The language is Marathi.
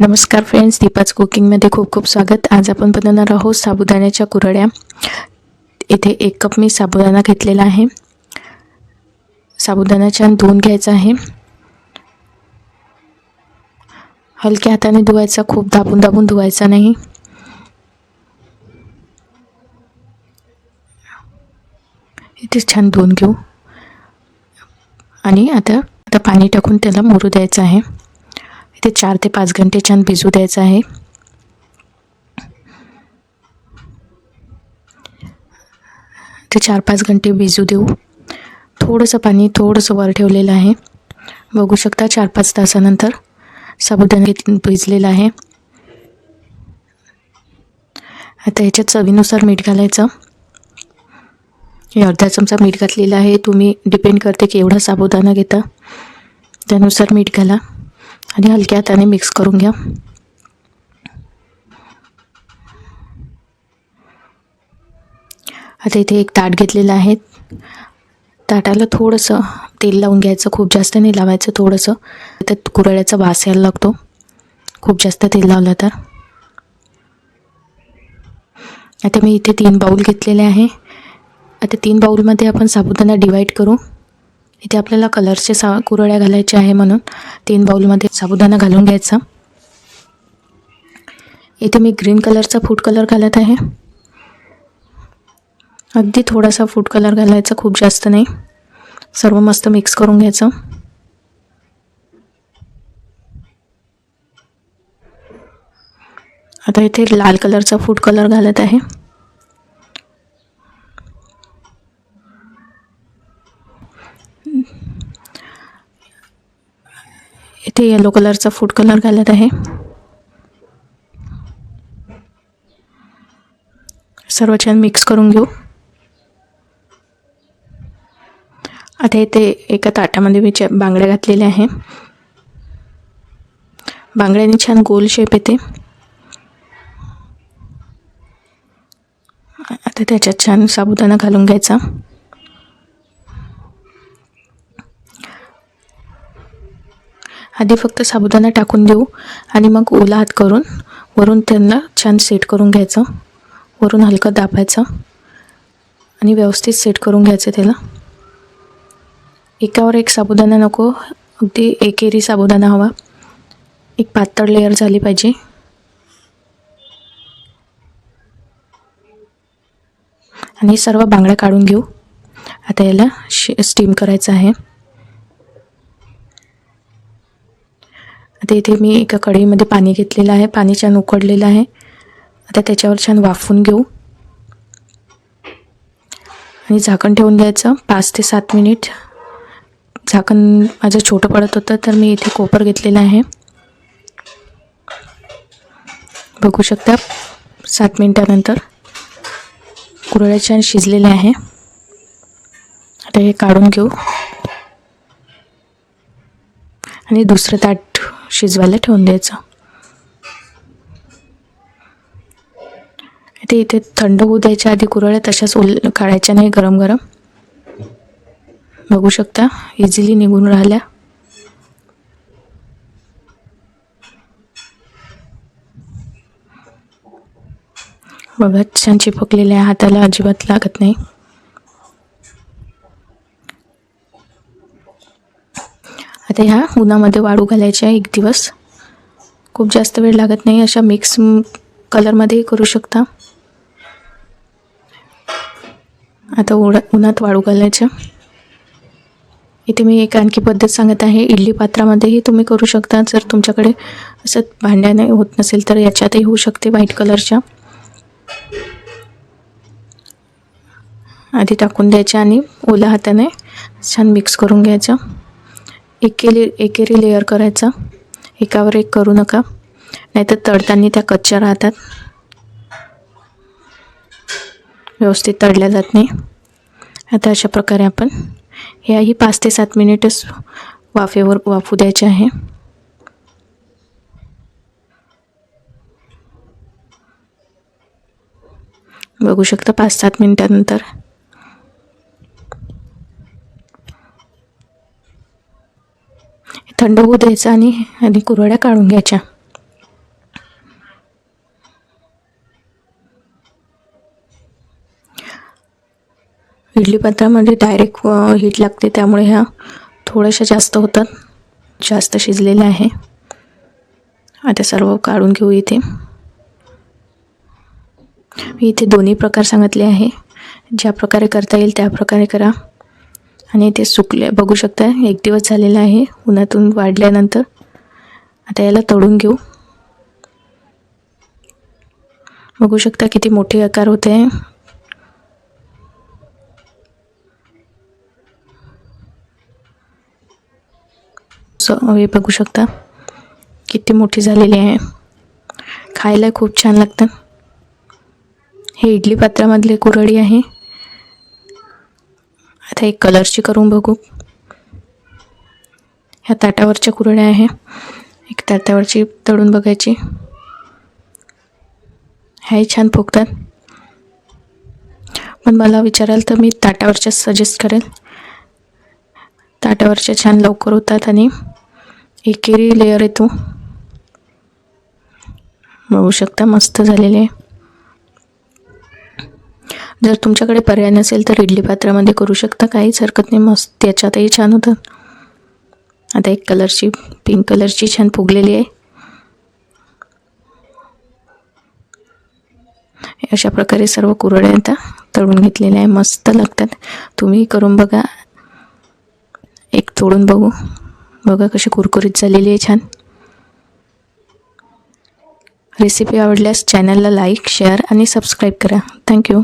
नमस्कार फ्रेंड्स दीपाच कुकिंगमध्ये खूप खूप स्वागत. आज आपण बनवणार आहोत साबुदाण्याच्या कुरड्या. इथे एक कप मी साबुदाणा घेतलेला आहे. साबुदाणा छान धुवून घ्यायचा आहे. हलक्या हाताने धुवायचा खूप दाबून दाबून धुवायचा नाही. इथे छान धुवून घेऊ. आणि आता आता पाणी टाकून त्याला मोरू द्यायचं आहे. ते चार ते पाच घंटे छान भिजू द्यायचं आहे. ते चार पाच घंटे भिजू देऊ. थोडंसं पाणी थोडंसं वर ठेवलेलं आहे. बघू शकता चार पाच तासानंतर साबुदाणा भिजलेला आहे. आता ह्याच्यात चवीनुसार मीठ घालायचं. हे अर्धा चमचा मीठ घातलेलं आहे. तुम्ही डिपेंड करते की एवढा साबुदाणा घेता. त्यानुसार मीठ घाला. आणि हलक्या हाताने मिक्स करून घ्या. आता इथे एक ताट घेतलेलं आहे. ताटाला थोडंसं तेल लावून घ्यायचं खूप जास्त नाही लावायचं थोडंसं. त्यात कुरड्याचा वास यायला लागतो. खूप जास्त तेल लावलं तर. आता मी इथे तीन बाऊल घेतलेले आहे. आता तीन बाऊलमध्ये आपण साबुदाणा डिवाईड करू. इथे आपल्याला कलरचे सा कुरड्या घालायचे आहे म्हणून. तीन बाऊलमध्ये साबुदाणा घालून घ्यायचा. इथे मी ग्रीन कलरचा फूड कलर घालत आहे. अगदी थोडासा फूड कलर घालायचा खूप जास्त नाही. सर्व मस्त मिक्स करून घ्यायचं. आता इथे लाल कलरचा फूड कलर घालत आहे. इथे येलो कलरचा फूड कलर घालत आहे. सर्व छान मिक्स करून घेऊ. आता इथे एका ताटामध्ये मी बांगड्या घातलेल्या आहे. बांगड्याने छान गोल शेप येते. आता त्याच्यात छान साबुदाणा घालून घ्यायचा. आधी फक्त साबुदाणा टाकून देऊ आणि मग ओला हात करून वरून त्यांना छान सेट करून घ्यायचं. वरून हलकं दाबायचं आणि व्यवस्थित सेट करून घ्यायचं त्याला. एकावर एक साबुदाणा नको अगदी एकेरी साबुदाणा हवा. एक पातळ लेअर झाली पाहिजे. आणि सर्व बांगड्या काढून घेऊ. आता याला शे स्टीम करायचं आहे. आता इथे मी एका कढईमध्ये पाणी घेतलेलं आहे. पाणी छान उकडलेलं आहे. आता त्याच्यावर छान वाफून घेऊ. आणि झाकण ठेवून द्यायचं. पाच ते सात मिनिट. झाकण माझं छोटं पडत होतं तर मी इथे कोपर घेतलेलं आहे. बघू शकता सात मिनटानंतर कुरळ्या छान शिजलेले आहे. आता हे काढून घेऊ. आणि दुसरं ताट शिजवायला ठेवून द्यायचं. ते इथे थंड होऊ द्यायच्या आधी कुरळ्या तशाच उल काढायच्या नाही गरम गरम. बघू शकता इझिली निघून राहिल्या. बघा छान चिपकलेल्या हाताला अजिबात लागत नाही. आता ह्या उन्हामध्ये वाळू घालायच्या एक दिवस. खूप जास्त वेळ लागत नाही अशा मिक्स कलरमध्येही करू शकता. आता उड उन्हात वाळू घालायच्या इथे मी एक आणखी पद्धत सांगत आहे. इडली पात्रामध्येही तुम्ही करू शकता. जर तुमच्याकडे असं भांड्याने होत नसेल तर याच्यातही होऊ शकते व्हाईट कलरच्या. आधी टाकून द्यायच्या आणि ओल्या हाताने छान मिक्स करून घ्यायचं. एकेली एकेरी लेअर करायचा. एकावर एक करू नका. नाहीतर तळताना त्या कच्च्या राहतात. व्यवस्थित तळल्या जात नाही. आता अशा प्रकारे आपण ह्याही पाच ते सात मिनिटच वाफेवर वाफू द्यायचे आहे. बघू शकता पाच सात मिनिटानंतर. थंड होऊ द्यायचं आणि आणि कुरड्या काढून घ्यायच्या. इडली पात्रामध्ये डायरेक्ट हीट लागते त्यामुळे ह्या थोड्याशा जास्त होतात. जास्त शिजलेल्या आहे. आता सर्व काढून घेऊ इथे. मी इथे दोन्ही प्रकार सांगितले आहे. ज्या प्रकारे करता येईल त्या प्रकारे करा. आणि ते सुकले. बघू शकता एक दिवस झालेला आहे. उन्हातून वाढल्यानंतर आता याला तळून घेऊ. बघू शकता किती मोठे आकार होते आहे. सो हे बघू शकता किती मोठी झालेली आहे. खायला खूप छान लागतं. हे इडली पात्रामधले कुरडी आहे. आता एक कलरची करून बघू. ह्या ताटावरच्या कुरड्या आहे. एक ताटावरची तळून बघायची. ह्याही छान फुगतात. पण मला विचाराल तर मी ताटावरच्या सजेस्ट करेल ताटावरच्या छान लवकर होतात आणि एकेरी लेअर येतो. बघू शकता मस्त झालेले आहे. जर तुमच्याकडे पर्याय नसेल तर इडली पात्रामध्ये करू शकता. काहीच हरकत नाही. मस्त. त्याच्यातही छान होतं. आता एक कलरची पिंक कलरची छान फुगलेली आहे. अशा प्रकारे सर्व कुरड्या आता तळून घेतलेल्या आहे. मस्त लागतात. तुम्ही करून बघा. एक तोडून बघू. बघा कशी कुरकुरीत झालेली आहे छान. रेसिपी आवडल्यास चॅनलला लाईक शेअर आणि सबस्क्राईब करा. Thank you